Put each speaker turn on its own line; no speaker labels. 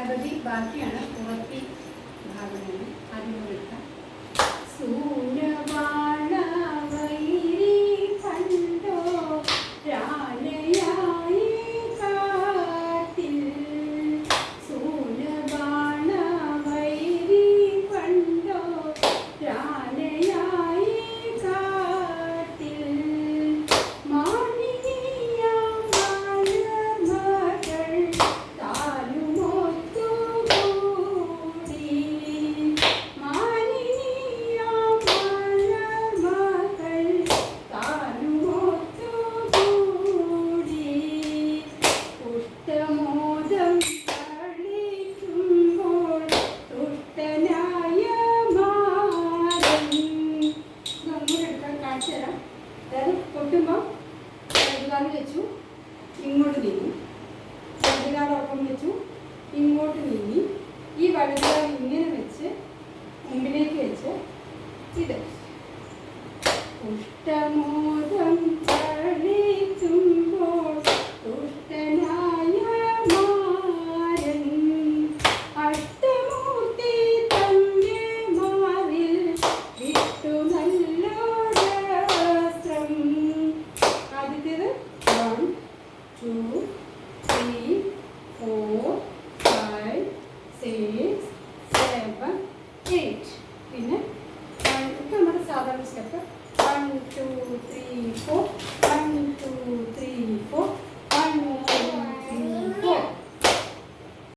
ഗണപതി ബാക്കിയാണ് പുറത്തി ഭാഗമാണ് ഉത്തമോദം കളിക്കുമ്പോൾ തുഷ്ടനായ മാരൻ ഇതൊന്നും എടുക്കാൻ കാണിച്ചു തരാം അതായത് കൊട്ടുമ്പോൾ വലതുകാൽ വെച്ചു ഇങ്ങോട്ട് നീങ്ങി. വലതുകാലൊപ്പം വെച്ചു ഇങ്ങോട്ട് നീങ്ങി. ഈ വലതുകാൽ ഇങ്ങനെ വെച്ച് മുമ്പിലേക്ക് വെച്ച് ഇത്. ഉഷ്ടമോദം two three four five six seven eight പിന്നെ ഒക്കെ നമ്മുടെ സാധാരണ step one two three four